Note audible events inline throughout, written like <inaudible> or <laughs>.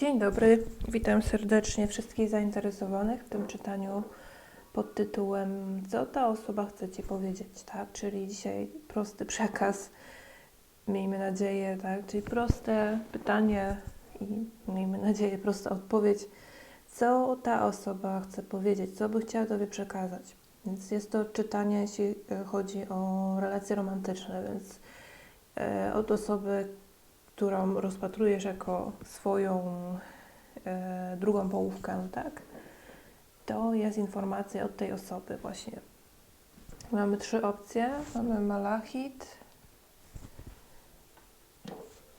Dzień dobry, witam serdecznie wszystkich zainteresowanych w tym czytaniu pod tytułem Co ta osoba chce Ci powiedzieć, tak? Czyli dzisiaj prosty przekaz, miejmy nadzieję, tak? Czyli proste pytanie i miejmy nadzieję prosta odpowiedź. Co ta osoba chce powiedzieć, co by chciała Tobie przekazać? Więc jest to czytanie, jeśli chodzi o relacje romantyczne, więc e, od osoby, którą rozpatrujesz jako swoją e, drugą połówkę, tak? To jest informacja od tej osoby właśnie. Mamy trzy opcje. Mamy malachit,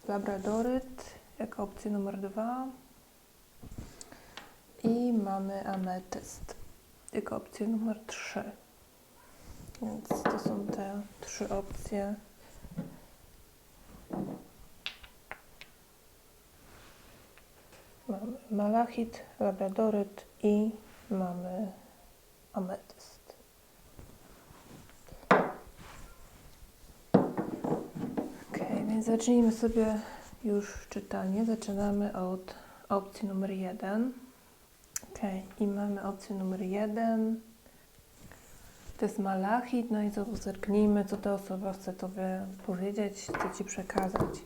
labradoryt jako opcję numer dwa i mamy ametyst jako opcję numer trzy. Więc to są te trzy opcje. Mamy malachit, labradoryt i mamy ametyst. Ok, więc zacznijmy sobie już czytanie. Zaczynamy od opcji numer jeden. Ok, i mamy opcję numer jeden. To jest malachit, no i co zerknijmy, co ta osoba chce Tobie powiedzieć, chce Ci przekazać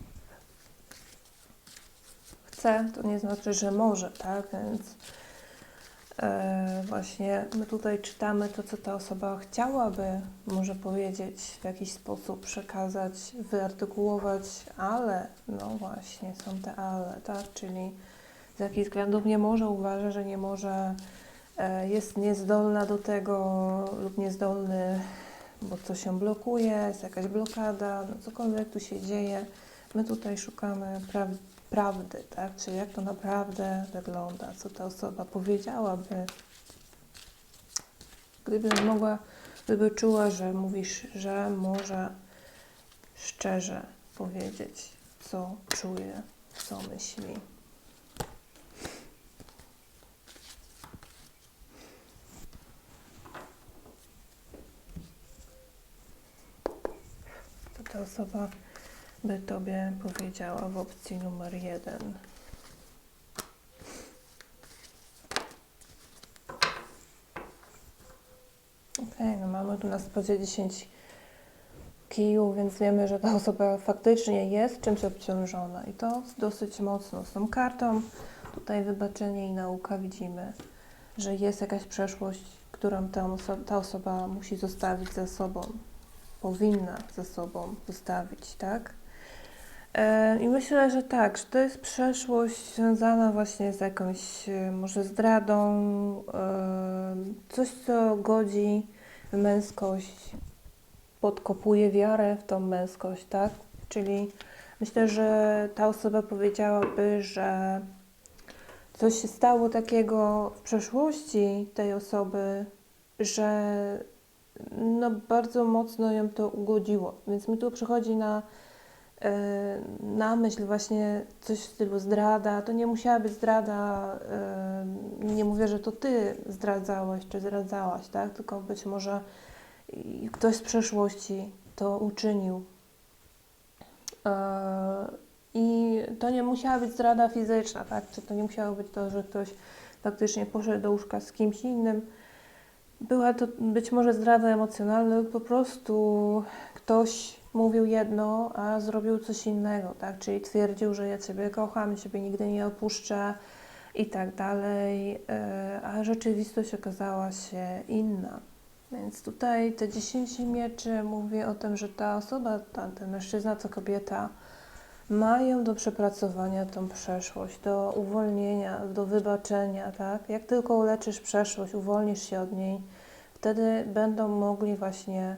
chce, to nie znaczy, że może, tak? Więc e, właśnie my tutaj czytamy to, co ta osoba chciałaby może powiedzieć, w jakiś sposób przekazać, wyartykułować, ale no właśnie są te ale, tak? Czyli z jakich względów nie może, uważa, że nie może, e, jest niezdolna do tego lub niezdolny, bo coś się blokuje, jest jakaś blokada, no cokolwiek tu się dzieje. My tutaj szukamy prawdy prawdy, tak? Czyli jak to naprawdę wygląda, co ta osoba powiedziałaby, gdyby mogła, gdyby czuła, że mówisz, że może szczerze powiedzieć, co czuje, co myśli. Co ta osoba by Tobie powiedziała w opcji numer jeden? Ok, no mamy tu na spodzie 10 kijów, więc wiemy, że ta osoba faktycznie jest czymś obciążona i to dosyć mocno z tą kartą. Tutaj wybaczenie i nauka widzimy, że jest jakaś przeszłość, którą ta, ta osoba musi zostawić za sobą, powinna za sobą zostawić, tak? E, I myślę, że tak, że to jest przeszłość związana właśnie z jakąś e, może zdradą, e, coś, co godzi męskość, podkopuje wiarę w tą męskość, tak? Czyli myślę, że ta osoba powiedziałaby, że coś się stało takiego w przeszłości tej osoby, że no bardzo mocno ją to ugodziło. Więc mi tu przychodzi na na myśl właśnie coś w stylu zdrada, to nie musiała być zdrada, e, nie mówię, że to ty zdradzałeś czy zdradzałaś, tak? tylko być może ktoś z przeszłości to uczynił. E, I to nie musiała być zdrada fizyczna, tak? Czy to nie musiało być to, że ktoś faktycznie poszedł do łóżka z kimś innym. Była to być może zdrada emocjonalna, po prostu ktoś mówił jedno, a zrobił coś innego, tak? Czyli twierdził, że ja Ciebie kocham, Ciebie nigdy nie opuszczę i tak dalej, e, a rzeczywistość okazała się inna. Więc tutaj te 10 mieczy mówi o tym, że ta osoba, ten mężczyzna, to kobieta, mają do przepracowania tą przeszłość, do uwolnienia, do wybaczenia, tak? Jak tylko uleczysz przeszłość, uwolnisz się od niej, wtedy będą mogli właśnie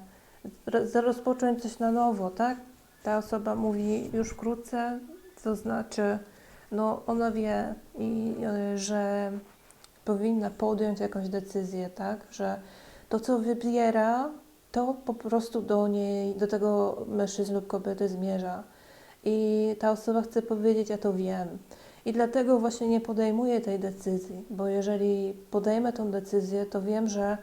rozpocząć coś na nowo, tak? Ta osoba mówi już wkrótce, to znaczy, no ona wie, i, y, że powinna podjąć jakąś decyzję, tak? Że to, co wybiera, to po prostu do niej, do tego mężczyzny lub kobiety zmierza. I ta osoba chce powiedzieć, ja to wiem. I dlatego właśnie nie podejmuję tej decyzji, bo jeżeli podejmę tą decyzję, to wiem, że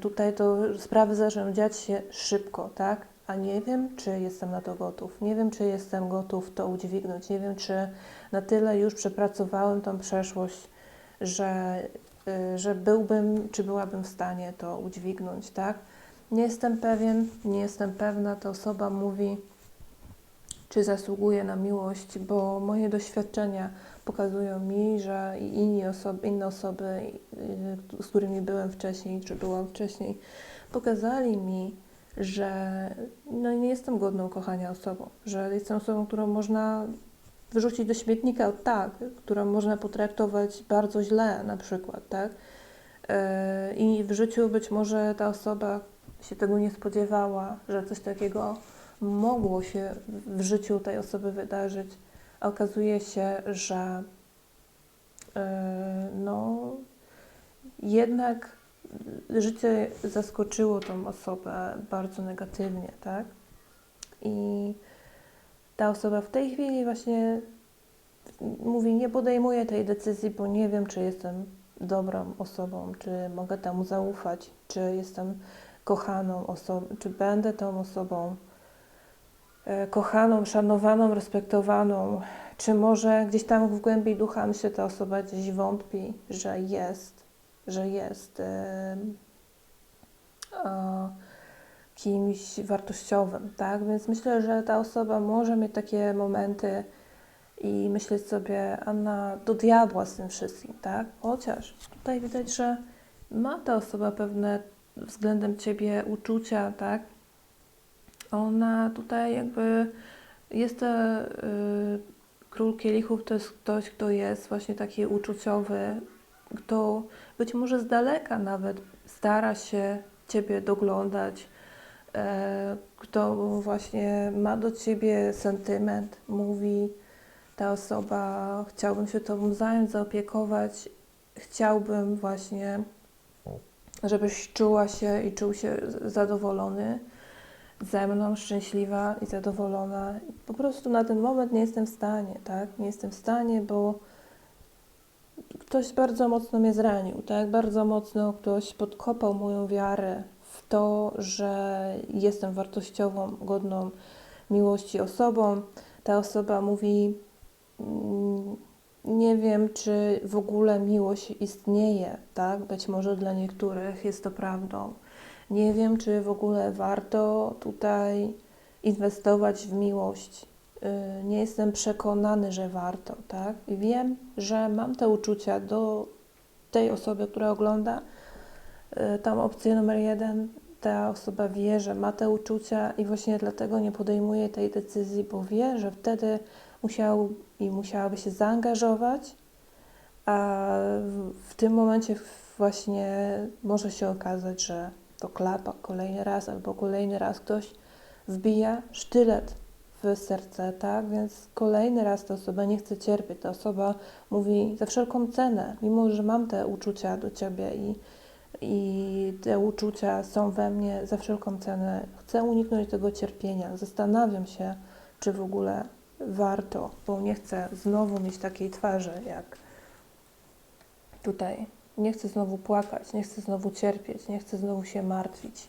tutaj to sprawy zaczną dziać się szybko, tak? a nie wiem, czy jestem na to gotów. Nie wiem, czy jestem gotów to udźwignąć. Nie wiem, czy na tyle już przepracowałem tą przeszłość, że, y, że byłbym, czy byłabym w stanie to udźwignąć, tak? Nie jestem pewien, nie jestem pewna, ta osoba mówi, czy zasługuje na miłość, bo moje doświadczenia pokazują mi, że inni osoby, inne osoby, y, z którymi byłem wcześniej, czy byłam wcześniej, pokazali mi, że no, nie jestem godną kochania osobą, że jestem osobą, którą można wyrzucić do śmietnika, tak, którą można potraktować bardzo źle na przykład, tak? Yy, I w życiu być może ta osoba się tego nie spodziewała, że coś takiego mogło się w życiu tej osoby wydarzyć, okazuje się, że yy, no jednak życie zaskoczyło tą osobę bardzo negatywnie, tak? I ta osoba w tej chwili właśnie mówi, nie podejmuję tej decyzji, bo nie wiem, czy jestem dobrą osobą, czy mogę temu zaufać, czy jestem kochaną osobą, czy będę tą osobą e, kochaną, szanowaną, respektowaną, czy może gdzieś tam w głębi ducha myślę, ta osoba gdzieś wątpi, że jest, że jest e, e, kimś wartościowym, tak? Więc myślę, że ta osoba może mieć takie momenty i myśleć sobie, Anna, do diabła z tym wszystkim, tak? Chociaż tutaj widać, że ma ta osoba pewne względem ciebie uczucia, tak? Ona tutaj jakby jest to y, król kielichów, to jest ktoś, kto jest właśnie taki uczuciowy, kto być może z daleka nawet stara się ciebie doglądać, e, kto właśnie ma do ciebie sentyment, mówi ta osoba, chciałbym się tobą zająć, zaopiekować, chciałbym właśnie, żebyś czuła się i czuł się zadowolony ze mną, szczęśliwa i zadowolona. Po prostu na ten moment nie jestem w stanie, tak? Nie jestem w stanie, bo ktoś bardzo mocno mnie zranił, tak? Bardzo mocno ktoś podkopał moją wiarę w to, że jestem wartościową, godną miłości osobą. Ta osoba mówi, mm, nie wiem, czy w ogóle miłość istnieje, tak? Być może dla niektórych jest to prawdą. Nie wiem, czy w ogóle warto tutaj inwestować w miłość. Y, Nie jestem przekonany, że warto, tak? I wiem, że mam te uczucia do tej osoby, która ogląda. Y, Tam opcja numer jeden, ta osoba wie, że ma te uczucia i właśnie dlatego nie podejmuje tej decyzji, bo wie, że wtedy musiał i musiałaby się zaangażować, a w, w tym momencie właśnie może się okazać, że to klapa kolejny raz albo kolejny raz ktoś wbija sztylet w serce, tak? Więc kolejny raz ta osoba nie chce cierpieć. Ta osoba mówi za wszelką cenę, mimo że mam te uczucia do ciebie i, i te uczucia są we mnie za wszelką cenę, chcę uniknąć tego cierpienia. Zastanawiam się, czy w ogóle warto, bo nie chcę znowu mieć takiej twarzy jak tutaj. Nie chcę znowu płakać, nie chcę znowu cierpieć, nie chcę znowu się martwić.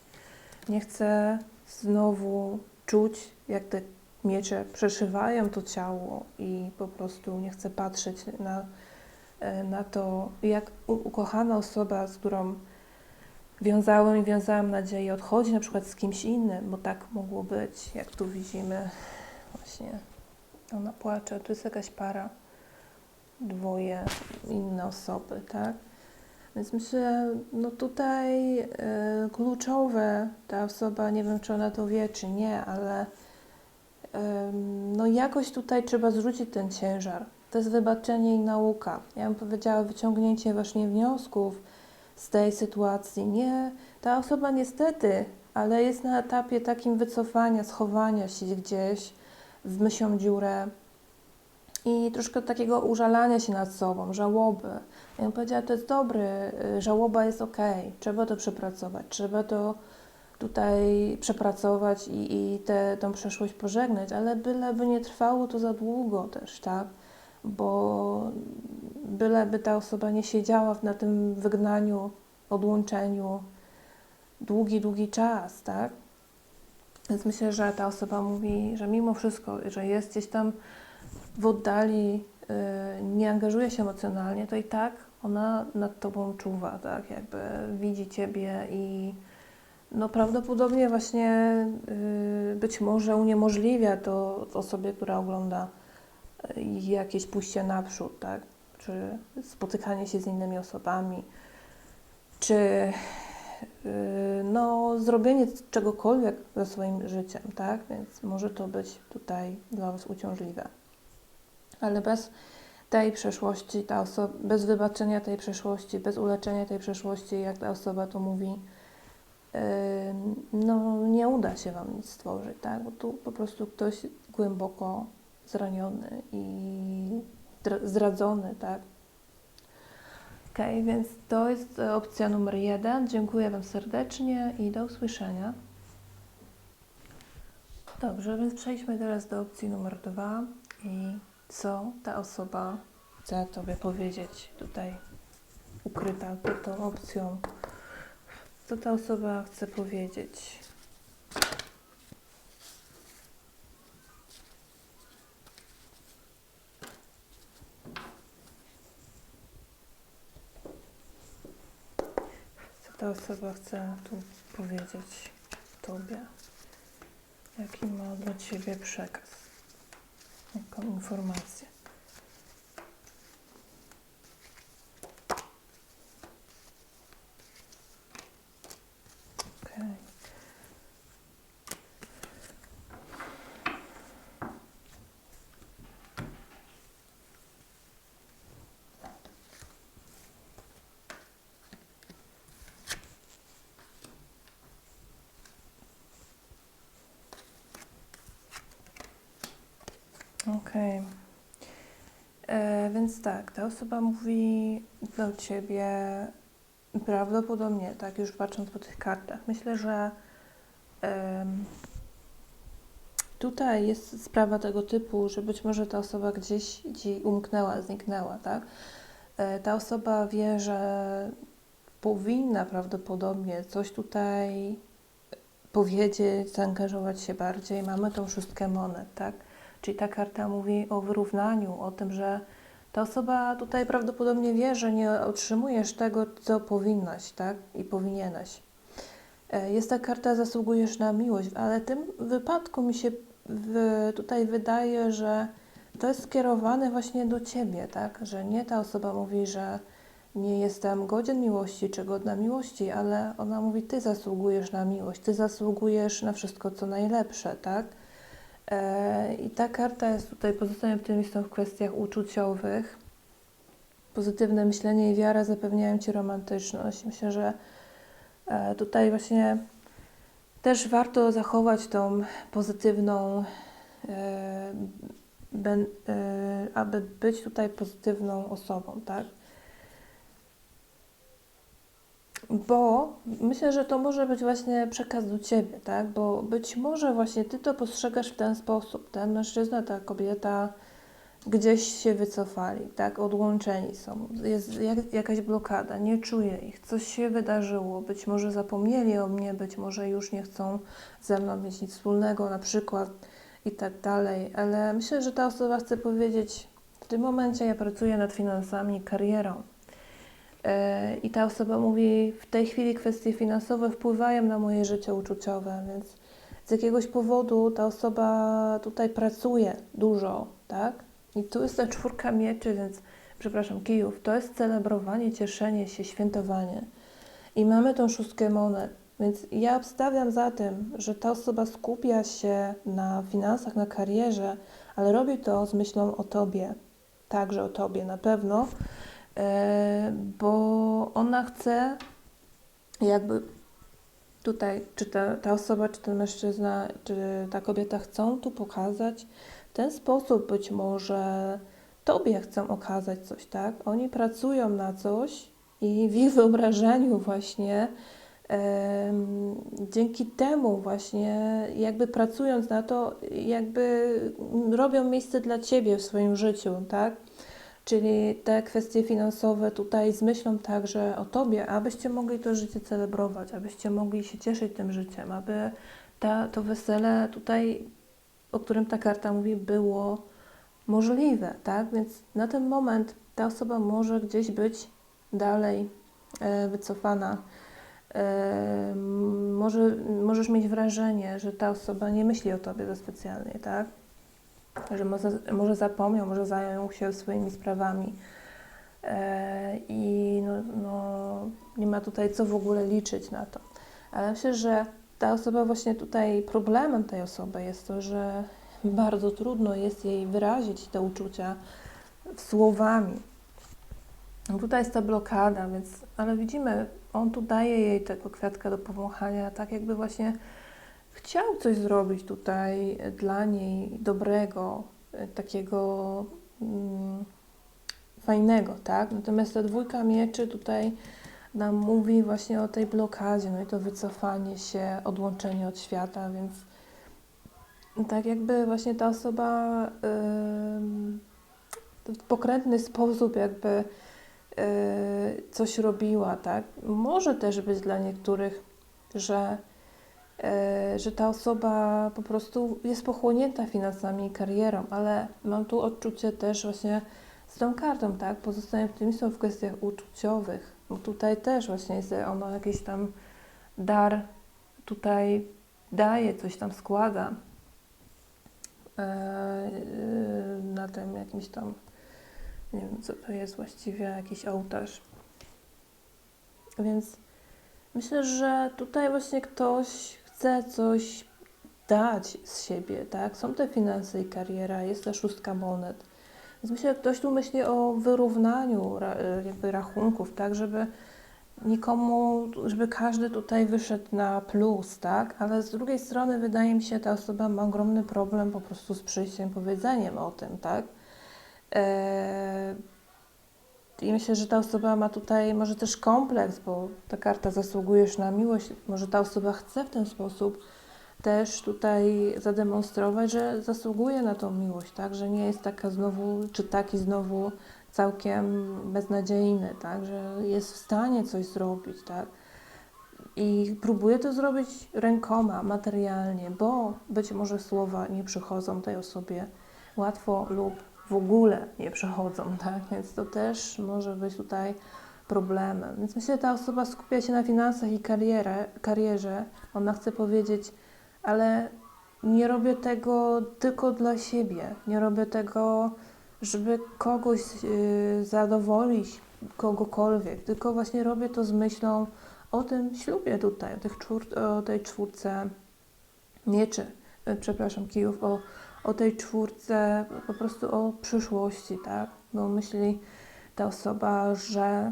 Nie chcę znowu czuć, jak te miecze przeszywają to ciało i po prostu nie chcę patrzeć na, e, na to, jak ukochana osoba, z którą wiązałem i wiązałam nadzieję, odchodzi na przykład z kimś innym, bo tak mogło być, jak tu widzimy właśnie. Ona płacze, tu jest jakaś para, dwoje inne osoby, tak? Więc myślę, no tutaj y, kluczowe, ta osoba, nie wiem czy ona to wie, czy nie, ale ym, no jakoś tutaj trzeba zrzucić ten ciężar. To jest wybaczenie i nauka. Ja bym powiedziała wyciągnięcie właśnie wniosków z tej sytuacji. Nie, ta osoba niestety, ale jest na etapie takim wycofania, schowania się gdzieś w mysią dziurę i troszkę takiego użalania się nad sobą, żałoby. Ja bym powiedziała, to jest dobry, y, żałoba jest ok, trzeba to przepracować, trzeba to tutaj przepracować i, i tę tą przeszłość pożegnać, ale byleby nie trwało to za długo też, tak? Bo byleby ta osoba nie siedziała na tym wygnaniu, odłączeniu długi, długi czas, tak? Więc myślę, że ta osoba mówi, że mimo wszystko, że jest tam w oddali, y, nie angażuje się emocjonalnie, to i tak ona nad tobą czuwa, tak? Jakby widzi ciebie i no prawdopodobnie właśnie y, być może uniemożliwia to osobie, która ogląda y, jakieś pójście naprzód, tak? Czy spotykanie się z innymi osobami, czy no, zrobienie czegokolwiek ze swoim życiem, tak? Więc może to być tutaj dla Was uciążliwe. Ale bez tej przeszłości, ta osoba, bez wybaczenia tej przeszłości, bez uleczenia tej przeszłości, jak ta osoba to mówi, yy, no nie uda się Wam nic stworzyć, tak? Bo tu po prostu ktoś głęboko zraniony i dra- zdradzony, tak? Okej, więc to jest opcja numer jeden. Dziękuję Wam serdecznie i do usłyszenia. Dobrze, więc przejdźmy teraz do opcji numer dwa i co ta osoba chce Tobie powiedzieć tutaj ukryta pod tą opcją. Co ta osoba chce powiedzieć? Co ta osoba chce tu powiedzieć Tobie? Jaki ma dla Ciebie przekaz? ecco, informarsi. Tak, ta osoba mówi do ciebie prawdopodobnie, tak, już patrząc po tych kartach, myślę, że tutaj jest sprawa tego typu, że być może ta osoba gdzieś ci umknęła, zniknęła, tak? E, Ta osoba wie, że powinna prawdopodobnie coś tutaj powiedzieć, zaangażować się bardziej. Mamy tą szóstkę monet, tak? Czyli ta karta mówi o wyrównaniu, o tym, że ta osoba tutaj prawdopodobnie wie, że nie otrzymujesz tego, co powinnaś, tak? I powinieneś. E, Jest ta karta, zasługujesz na miłość, ale w tym wypadku mi się tutaj wydaje, że to jest skierowane właśnie do ciebie, tak? Że nie ta osoba mówi, że nie jestem godzien miłości czy godna miłości, ale ona mówi, ty zasługujesz na miłość, ty zasługujesz na wszystko, co najlepsze, tak? E, I ta karta jest tutaj pozostaje optymistą w kwestiach uczuciowych. Pozytywne myślenie i wiara zapewniają Ci romantyczność. Myślę, że e, tutaj właśnie też warto zachować tą pozytywną, e, aby być tutaj pozytywną osobą, tak? Bo myślę, że to może być właśnie przekaz do Ciebie, tak? Bo być może właśnie Ty to postrzegasz w ten sposób. Ten mężczyzna, ta kobieta gdzieś się wycofali, tak? Odłączeni są. Jest jak, jakaś blokada, nie czuję ich. Coś się wydarzyło. Być może zapomnieli o mnie, być może już nie chcą ze mną mieć nic wspólnego, na przykład i tak dalej. Ale myślę, że ta osoba chce powiedzieć, w tym momencie ja pracuję nad finansami, karierą. E, I ta osoba mówi, w tej chwili kwestie finansowe wpływają na moje życie uczuciowe, więc z jakiegoś powodu ta osoba tutaj pracuje dużo, tak? I tu jest ta czwórka mieczy, więc, przepraszam, kijów, to jest celebrowanie, cieszenie się, świętowanie. I mamy tą szóstkę monet, więc ja obstawiam za tym, że ta osoba skupia się na finansach, na karierze, ale robi to z myślą o Tobie, także o Tobie na pewno, bo ona chce jakby tutaj, czy ta, ta osoba, czy ten mężczyzna, czy ta kobieta chcą tu pokazać w ten sposób być może Tobie chcą okazać coś, tak? Oni pracują na coś i w ich wyobrażeniu właśnie dzięki temu właśnie jakby pracując na to, jakby robią miejsce dla Ciebie w swoim życiu, tak? Czyli te kwestie finansowe tutaj z myślą także o Tobie, abyście mogli to życie celebrować, abyście mogli się cieszyć tym życiem, aby ta, to wesele tutaj, o którym ta karta mówi, było możliwe, tak? Więc na ten moment ta osoba może gdzieś być dalej e, wycofana. E, może, możesz mieć wrażenie, że ta osoba nie myśli o tobie za specjalnie, tak? Że może, może zapomniał, może zajął się swoimi sprawami. E, I no, no, nie ma tutaj co w ogóle liczyć na to. Ale myślę, że ta osoba właśnie tutaj, problemem tej osoby jest to, że <laughs> bardzo trudno jest jej wyrazić te uczucia słowami. No Tutaj jest ta blokada, więc, ale widzimy, on tu daje jej tego kwiatka do powąchania, tak jakby właśnie chciał coś zrobić tutaj dla niej dobrego, e, takiego mm, fajnego, tak? Natomiast ta dwójka mieczy tutaj nam mówi właśnie o tej blokadzie, no i to wycofanie się, odłączenie od świata, więc tak jakby właśnie ta osoba ym, w pokrętny sposób jakby yy, coś robiła, tak? Może też być dla niektórych, że, yy, że ta osoba po prostu jest pochłonięta finansami i karierą, ale mam tu odczucie też właśnie z tą kartą, tak? Pozostaję optymistą w kwestiach uczuciowych. Bo tutaj też właśnie jest ono jakiś tam dar, tutaj daje, coś tam składa e, yy, na tym jakimś tam, nie wiem co to jest właściwie, jakiś ołtarz. Więc myślę, że tutaj właśnie ktoś chce coś dać z siebie, tak? Są te finanse i kariera, jest ta szóstka monet. Więc myślę, że ktoś tu myśli o wyrównaniu ra, jakby rachunków, tak, żeby nikomu, żeby każdy tutaj wyszedł na plus, tak, ale z drugiej strony wydaje mi się, ta osoba ma ogromny problem po prostu z przyjściem, powiedzeniem o tym, tak. Eee, I myślę, że ta osoba ma tutaj może też kompleks, bo ta karta zasługujesz na miłość, może ta osoba chce w ten sposób też tutaj zademonstrować, że zasługuje na tą miłość, tak? Że nie jest taka znowu, czy taki znowu całkiem beznadziejny, tak? Że jest w stanie coś zrobić, tak? I próbuje to zrobić rękoma, materialnie, bo być może słowa nie przychodzą tej osobie łatwo lub w ogóle nie przychodzą, <laughs> tak? Więc to też może być tutaj problemem. Więc myślę, że ta osoba skupia się na finansach i karierę, karierze. Ona chce powiedzieć, ale nie robię tego tylko dla siebie. Nie robię tego, żeby kogoś yy, zadowolić, kogokolwiek, tylko właśnie robię to z myślą o tym ślubie tutaj, o, tych czwór, o tej czwórce mieczy, yy, przepraszam, kijów, o, o tej czwórce, po prostu o przyszłości, tak? Bo myśli ta osoba, że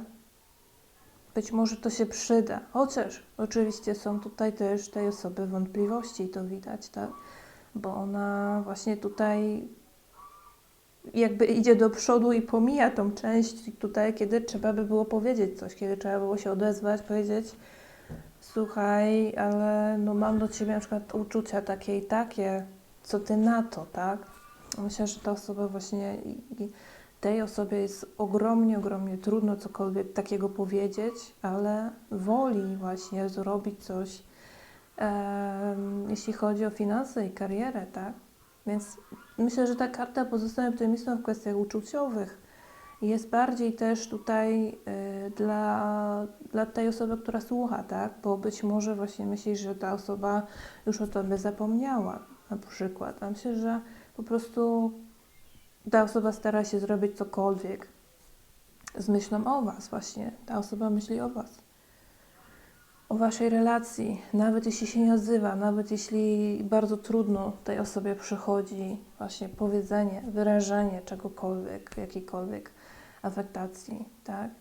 być może to się przyda, chociaż oczywiście są tutaj też tej osoby wątpliwości i to widać, tak? Bo ona właśnie tutaj jakby idzie do przodu i pomija tą część tutaj, kiedy trzeba by było powiedzieć coś, kiedy trzeba było się odezwać, powiedzieć słuchaj, ale no mam do Ciebie na przykład uczucia takie i takie, co Ty na to, tak? Myślę, że ta osoba właśnie tej osobie jest ogromnie, ogromnie trudno cokolwiek takiego powiedzieć, ale woli właśnie zrobić coś, em, jeśli chodzi o finanse i karierę, tak? Więc myślę, że ta karta pozostaje optymistą w kwestiach uczuciowych. Jest bardziej też tutaj y, dla, dla tej osoby, która słucha, tak? Bo być może właśnie myślisz, że ta osoba już o tobie zapomniała, na przykład. A myślę, że po prostu ta osoba stara się zrobić cokolwiek z myślą o Was, właśnie. Ta osoba myśli o Was. O Waszej relacji, nawet jeśli się nie odzywa, nawet jeśli bardzo trudno tej osobie przychodzi właśnie powiedzenie, wyrażenie czegokolwiek, jakiejkolwiek afektacji, tak?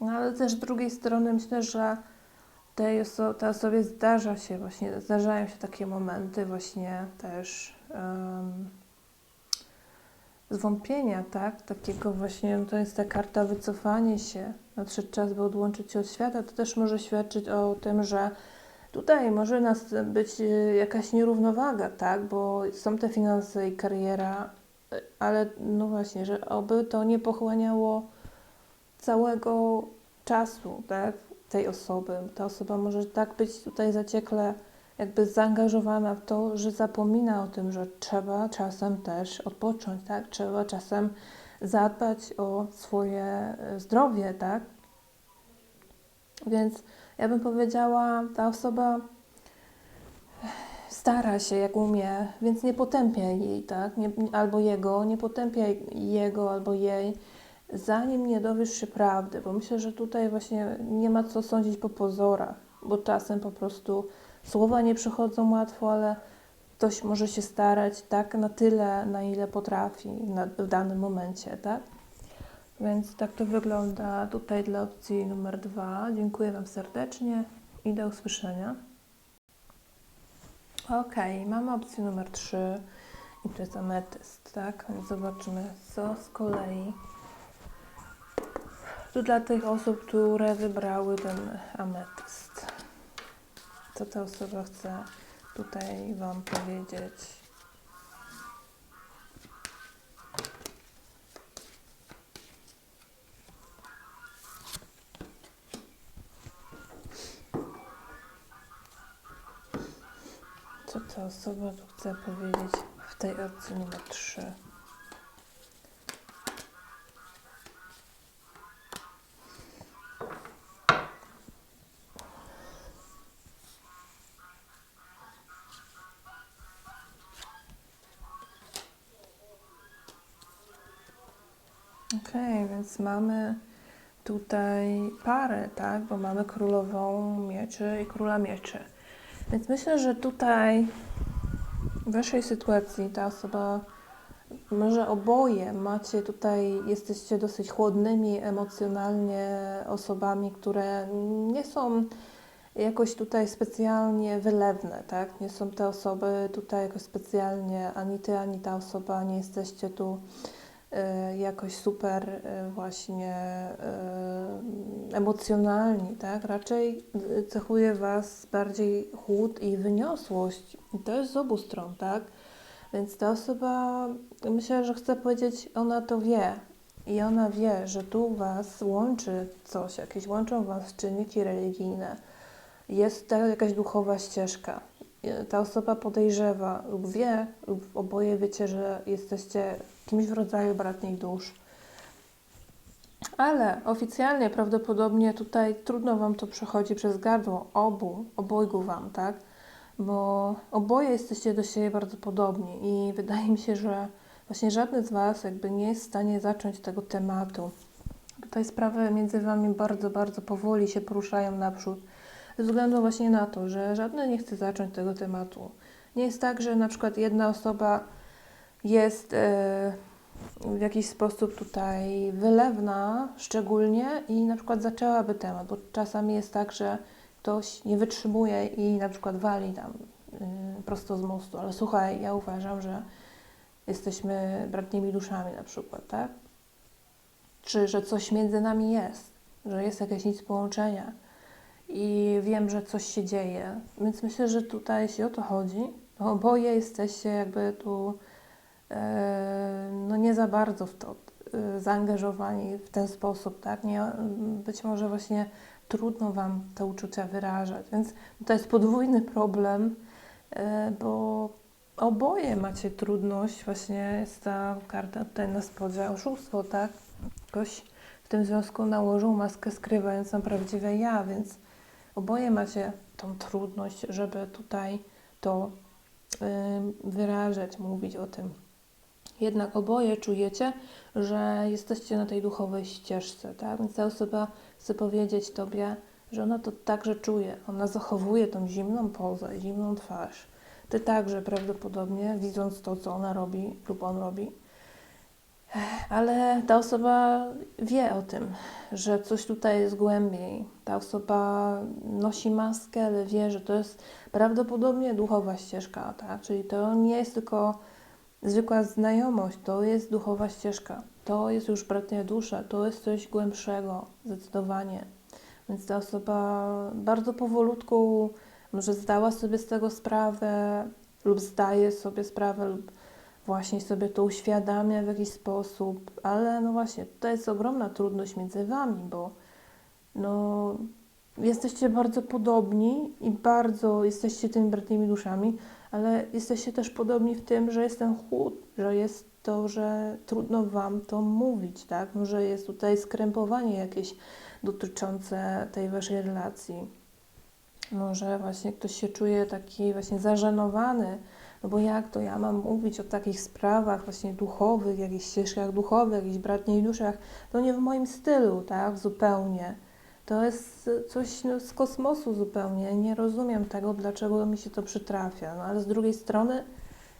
No ale też z drugiej strony myślę, że tej oso- tej osobie zdarza się właśnie, zdarzają się takie momenty właśnie też ym, zwątpienia, tak? Takiego właśnie, no to jest ta karta wycofanie się, nadszedł czas, by odłączyć się od świata, to też może świadczyć o tym, że tutaj może nas być y, jakaś nierównowaga, tak? Bo są te finanse i kariera, y, ale no właśnie, że oby to nie pochłaniało całego czasu, tak? Tej osoby. Ta osoba może tak być tutaj zaciekle jakby zaangażowana w to, że zapomina o tym, że trzeba czasem też odpocząć, tak? Trzeba czasem zadbać o swoje e, zdrowie, tak? Więc ja bym powiedziała, ta osoba stara się jak umie, więc nie potępiaj jej, tak? Nie, albo jego, nie potępiaj jego albo jej, zanim nie dowiesz się prawdy, bo myślę, że tutaj właśnie nie ma co sądzić po pozorach, bo czasem po prostu słowa nie przychodzą łatwo, ale ktoś może się starać tak na tyle, na ile potrafi na, w danym momencie, tak? Więc tak to wygląda tutaj dla opcji numer dwa. Dziękuję Wam serdecznie i do usłyszenia. Ok, mamy opcję numer 3 i to jest ametyst, tak? Zobaczymy, co z kolei. Dla tych osób, które wybrały ten ametyst. Co ta osoba chce tutaj Wam powiedzieć? Co ta osoba tu chce powiedzieć w tej opcji numer 3? Okej, więc mamy tutaj parę, tak? Bo mamy królową mieczy i króla mieczy. Więc myślę, że tutaj w waszej sytuacji ta osoba, może oboje macie tutaj, jesteście dosyć chłodnymi emocjonalnie osobami, które nie są jakoś tutaj specjalnie wylewne, tak? Nie są te osoby tutaj jakoś specjalnie, ani ty, ani ta osoba, nie jesteście tu jakoś super y, właśnie y, emocjonalni, tak? Raczej cechuje Was bardziej chłód i wyniosłość. I to jest z obu stron, tak? Więc ta osoba, myślę, że chce powiedzieć, ona to wie. I ona wie, że tu Was łączy coś, jakieś łączą Was czynniki religijne. Jest ta jakaś duchowa ścieżka. Y, Ta osoba podejrzewa lub wie, lub oboje wiecie, że jesteście kimś w rodzaju bratnich dusz. Ale oficjalnie prawdopodobnie tutaj trudno Wam to przechodzi przez gardło obu, obojgu Wam, tak? Bo oboje jesteście do siebie bardzo podobni i wydaje mi się, że właśnie żadny z Was jakby nie jest w stanie zacząć tego tematu. Tutaj sprawy między Wami bardzo, bardzo powoli się poruszają naprzód, ze względu właśnie na to, że żadny nie chce zacząć tego tematu. Nie jest tak, że na przykład jedna osoba jest e, w jakiś sposób tutaj wylewna szczególnie i na przykład zaczęłaby temat, bo czasami jest tak, że ktoś nie wytrzymuje i na przykład wali tam y, prosto z mostu, ale słuchaj, ja uważam, że jesteśmy bratnimi duszami na przykład, tak? Czy że coś między nami jest, że jest jakieś nic połączenia i wiem, że coś się dzieje, więc myślę, że tutaj jeśli o to chodzi, oboje jesteście jakby tu e, no nie za bardzo w to e, zaangażowani w ten sposób, tak? Nie, być może właśnie trudno Wam te uczucia wyrażać, więc to jest podwójny problem, e, bo oboje macie trudność, właśnie jest ta karta tutaj na spodzie, oszustwo, tak? Ktoś w tym związku nałożył maskę skrywając na prawdziwe ja, więc oboje macie tą trudność, żeby tutaj to y, wyrażać, mówić o tym. Jednak oboje czujecie, że jesteście na tej duchowej ścieżce, tak? Więc ta osoba chce powiedzieć Tobie, że ona to także czuje. Ona zachowuje tą zimną pozę, zimną twarz. Ty także prawdopodobnie, widząc to, co ona robi lub on robi. Ale ta osoba wie o tym, że coś tutaj jest głębiej. Ta osoba nosi maskę, ale wie, że to jest prawdopodobnie duchowa ścieżka, tak? Czyli to nie jest tylko zwykła znajomość, to jest duchowa ścieżka. To jest już bratnia dusza, to jest coś głębszego, zdecydowanie. Więc ta osoba bardzo powolutku może zdała sobie z tego sprawę, lub zdaje sobie sprawę, lub właśnie sobie to uświadamia w jakiś sposób, ale no właśnie, to jest ogromna trudność między Wami, bo no, jesteście bardzo podobni i bardzo jesteście tymi bratnimi duszami, ale jesteście też podobni w tym, że jest ten chłód, że jest to, że trudno Wam to mówić, tak? Może jest tutaj skrępowanie jakieś dotyczące tej Waszej relacji. Może właśnie ktoś się czuje taki właśnie zażenowany, no bo jak to ja mam mówić o takich sprawach właśnie duchowych, jakichś ścieżkach duchowych, jakichś bratniej duszach, to nie w moim stylu, tak? Zupełnie. To jest coś no, z kosmosu zupełnie. Nie rozumiem tego, dlaczego mi się to przytrafia. No, ale z drugiej strony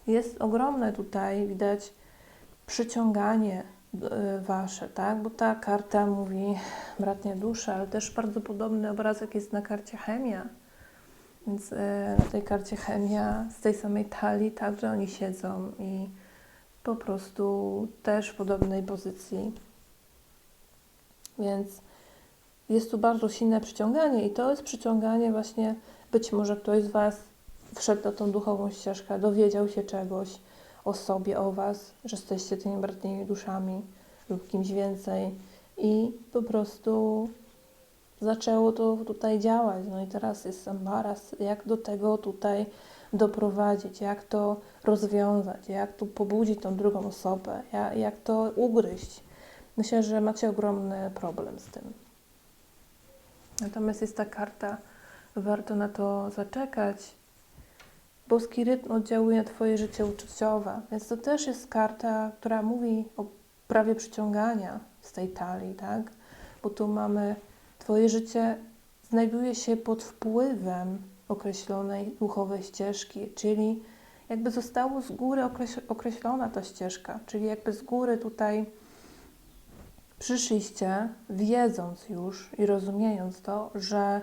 jest ogromne tutaj, widać, przyciąganie e, wasze, tak? Bo ta karta mówi bratnia dusza, ale też bardzo podobny obrazek jest na karcie chemia. Więc e, na tej karcie chemia z tej samej talii także oni siedzą i po prostu też w podobnej pozycji. Więc jest tu bardzo silne przyciąganie i to jest przyciąganie właśnie, być może ktoś z Was wszedł na tą duchową ścieżkę, dowiedział się czegoś o sobie, o Was, że jesteście tymi bratnimi duszami lub kimś więcej i po prostu zaczęło to tutaj działać. No i teraz jest embaras, jak do tego tutaj doprowadzić, jak to rozwiązać, jak tu pobudzić tą drugą osobę, jak, jak to ugryźć. Myślę, że macie ogromny problem z tym. Natomiast jest ta karta, warto na to zaczekać. Boski rytm oddziałuje na Twoje życie uczuciowe, więc to też jest karta, która mówi o prawie przyciągania z tej talii, tak? Bo tu mamy Twoje życie znajduje się pod wpływem określonej duchowej ścieżki, czyli jakby zostało z góry okreś- określona ta ścieżka, czyli jakby z góry tutaj przyszliście, wiedząc już i rozumiejąc to, że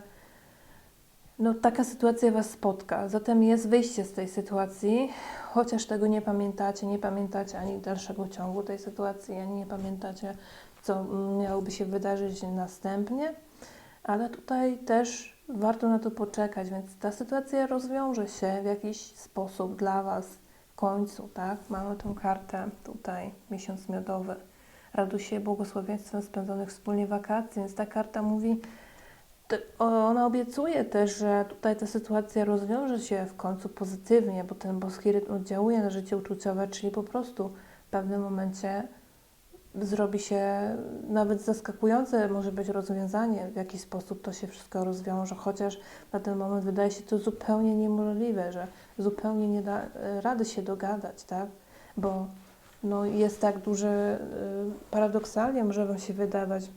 no, taka sytuacja Was spotka. Zatem jest wyjście z tej sytuacji, chociaż tego nie pamiętacie, nie pamiętacie ani dalszego ciągu tej sytuacji, ani nie pamiętacie, co miałoby się wydarzyć następnie, ale tutaj też warto na to poczekać, więc ta sytuacja rozwiąże się w jakiś sposób dla Was w końcu, tak? Mamy tą kartę tutaj, miesiąc miodowy. Raduj się błogosławieństwem spędzonych wspólnie wakacji, więc ta karta mówi, ona obiecuje też, że tutaj ta sytuacja rozwiąże się w końcu pozytywnie, bo ten boski rytm oddziałuje na życie uczuciowe, czyli po prostu w pewnym momencie zrobi się nawet zaskakujące może być rozwiązanie, w jaki sposób to się wszystko rozwiąże, chociaż na ten moment wydaje się to zupełnie niemożliwe, że zupełnie nie da rady się dogadać, tak? Bo no, jest tak duży, y, paradoksalnie może Wam się wydawać,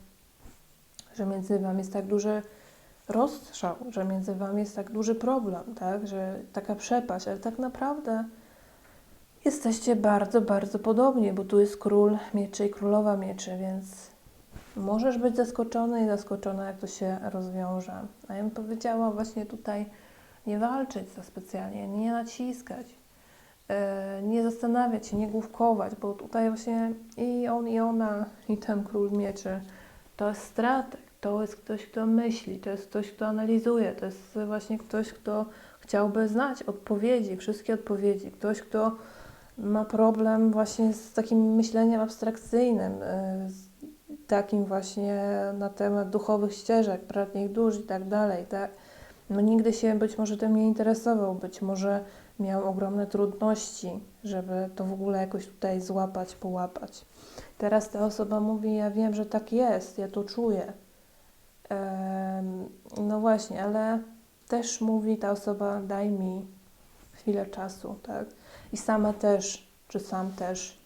że między Wami jest tak duży rozstrzał, że między Wami jest tak duży problem, tak? Że taka przepaść, ale tak naprawdę jesteście bardzo, bardzo podobni, bo tu jest król mieczy i królowa mieczy, więc możesz być zaskoczony i zaskoczona, jak to się rozwiąże. A ja bym powiedziała właśnie tutaj nie walczyć za specjalnie, nie naciskać, e, nie zastanawiać się, nie główkować, bo tutaj właśnie i on, i ona, i ten król mieczy to jest strateg, to jest ktoś, kto myśli, to jest ktoś, kto analizuje, to jest właśnie ktoś, kto chciałby znać odpowiedzi, wszystkie odpowiedzi, ktoś, kto ma problem właśnie z takim myśleniem abstrakcyjnym, y, takim właśnie na temat duchowych ścieżek, bratnich dusz i tak dalej, tak? No nigdy się być może tym nie interesował, być może miał ogromne trudności, żeby to w ogóle jakoś tutaj złapać, połapać. Teraz ta osoba mówi, ja wiem, że tak jest, ja to czuję. No właśnie, ale też mówi ta osoba, daj mi chwilę czasu, tak? I sama też, czy sam też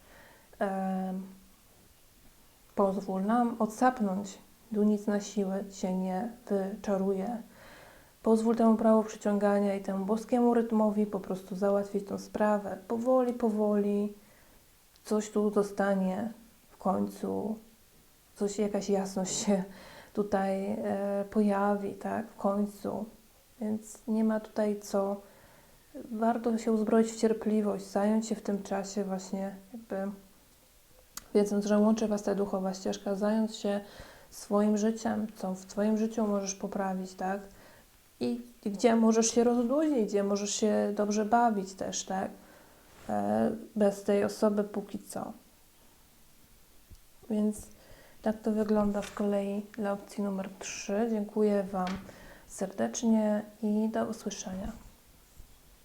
em, pozwól nam odsapnąć, tu nic na siłę się nie wyczaruje. Pozwól temu prawu przyciągania i temu boskiemu rytmowi po prostu załatwić tą sprawę. Powoli, powoli coś tu zostanie w końcu, coś, jakaś jasność się tutaj e, pojawi, tak, w końcu. Więc nie ma tutaj co. Warto się uzbroić w cierpliwość, zająć się w tym czasie właśnie jakby wiedząc, że łączy Was ta duchowa ścieżka, zająć się swoim życiem, co w Twoim życiu możesz poprawić, tak? I, gdzie możesz się rozluźnić, gdzie możesz się dobrze bawić też, tak? E, bez tej osoby póki co. Więc tak to wygląda z kolei dla opcji numer 3. Dziękuję Wam serdecznie i do usłyszenia.